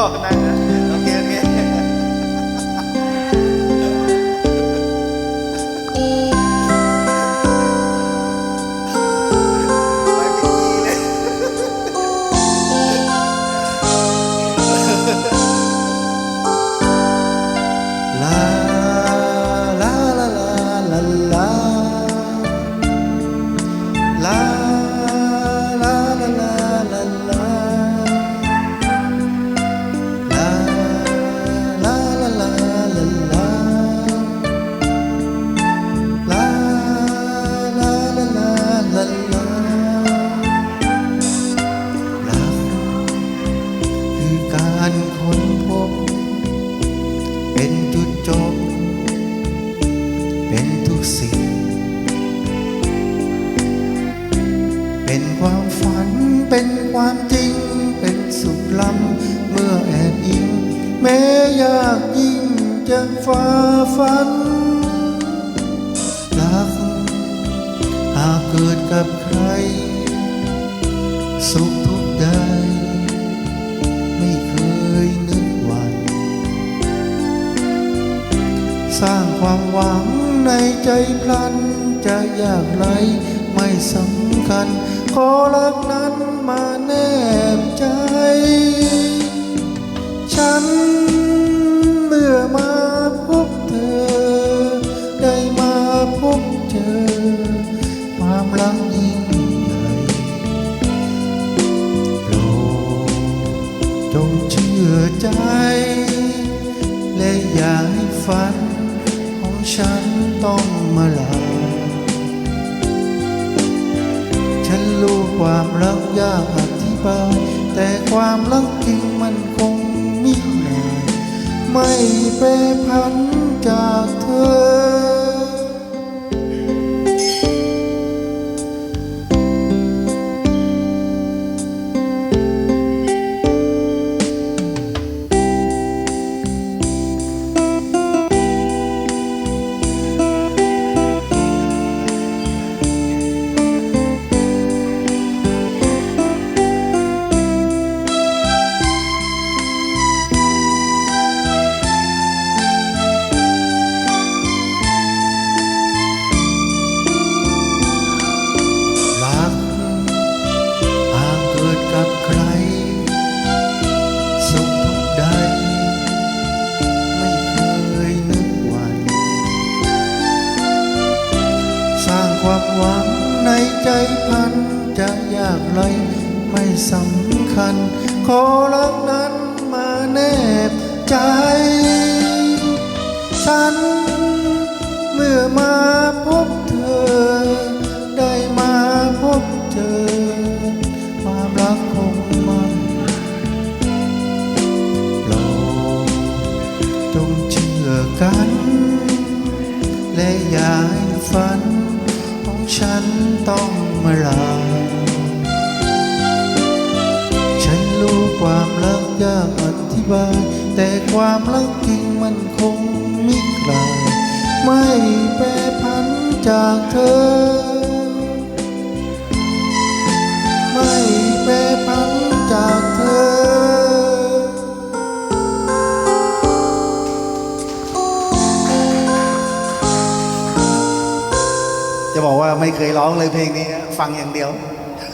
哦，河南人。 ความฝันเป็นความจริง เป็นสุขล้ำเมื่อแอบอิง แม้ยากยิ่งจะฝ่าฟันรักหากเกิดกับใคร สุขทุกข์ใดไม่เคยนึกหวันสร้างความหวังในใจพลันจะยากไรไม่สำคัญ ขอรักนั้นมาแนบใจ ฉันเมื่อมาพบเธอ ได้มาพบเจอความรักยิ่งใหญ่โปรดจงเชื่อใจ และอย่าให้ฝันของฉันต้องมาลา รู้ความรักยากอธิบาย แต่ความรักจริงมันคงมินายไม่แปรพัน ความหวังในใจพันจะยากไรไม่สำคัญ ขอรักนั้นมาแนบใจ ฉันเมื่อมาพบเธอ ได้มาพบเจอความรักคงมันโปรดจงเชื่อกัน และอย่าให้ฝัน ฉันต้องมาลา ฉันรู้ความรักยากอธิบาย แต่ความรักจริงมันคงไม่ไกลาไม่แปรพันจากเธอ ไม่แปร จะบอกว่าไม่เคยร้องเลยเพลงนี้ ฟังอย่างเดียว